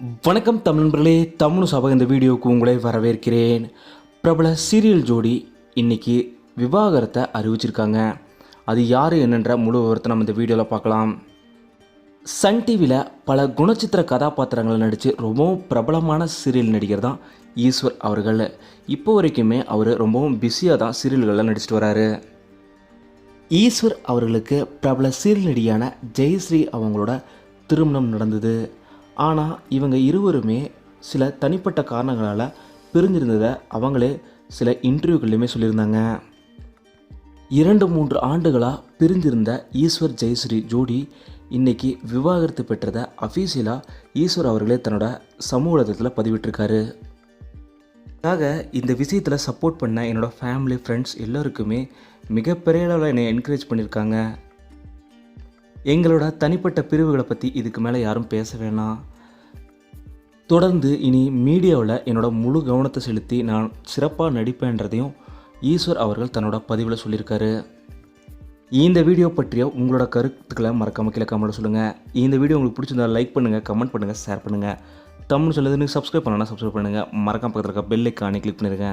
வணக்கம் தமிழ் நண்பர்களே தமிழ் சபை இந்த வீடியோவுக்கு உங்களை வரவேற்கிறேன். பிரபல சீரியல் ஜோடி இன்னைக்கு விவாகரத்தை அறிவிச்சிருக்காங்க. அது யார் என்னன்ற முழு விவரத்தை நம்ம இந்த வீடியோவில் பார்க்கலாம். சன் டிவியில் பல குணச்சித்திர கதாபாத்திரங்களை நடித்து ரொம்பவும் பிரபலமான சீரியல் நடிகர் தான் ஈஸ்வர் அவர்கள். இப்போ வரைக்குமே அவர் ரொம்பவும் பிஸியாக தான் சீரியல்களில் நடிச்சிட்டு வராரு. ஈஸ்வர் அவர்களுக்கு பிரபல சீரியல் நடிகையான ஜெயஸ்ரீ அவங்களோட திருமணம் நடந்தது. ஆனால் இவங்க இருவருமே சில தனிப்பட்ட காரணங்களால் பிரிஞ்சிருந்ததை அவங்களே சில இன்டர்வியூக்கள்லையுமே சொல்லியிருந்தாங்க. இரண்டு மூன்று ஆண்டுகளாக பிரிந்திருந்த ஈஸ்வர் ஜெயஸ்ரீ ஜோடி இன்றைக்கி விவாகரத்து பெற்றதை அஃபீஷியலாக ஈஸ்வர் அவர்களே தன்னோட சமூக வலைதளத்தில் பதிவிட்டிருக்காரு. ஆக இந்த விஷயத்தில் சப்போர்ட் பண்ண என்னோடய ஃபேமிலி ஃப்ரெண்ட்ஸ் எல்லோருக்குமே மிகப்பெரிய அளவில் என்னை என்கரேஜ் பண்ணியிருக்காங்க. எங்களோட தனிப்பட்ட பிரிவுகளை பற்றி இதுக்கு மேலே யாரும் பேச வேணாம் தொடர்ந்து இனி மீடியாவில் என்னோட முழு கவனத்தை செலுத்தி நான் சிறப்பாக நடிப்பேன்றதையும் ஈஸ்வர் அவர்கள் தன்னோட பதிவில் சொல்லியிருக்காரு. இந்த வீடியோ பற்றிய உங்களோட கருத்துக்களை மறக்காம கீழே கமெண்ட் சொல்லுங்கள் இந்த வீடியோ உங்களுக்கு பிடிச்சிருந்தா லைக் பண்ணுங்கள் கமெண்ட் பண்ணுங்கள் ஷேர் பண்ணுங்கள் தமிழ் சொல்லுதுன்னு சப்ஸ்கிரைப் பண்ணனா சப்ஸ்கிரைப் பண்ணுங்கள் மறக்காம பக்கத்தில் இருக்க பெல் ஐக்கானே கிளிக் பண்ணிடுங்க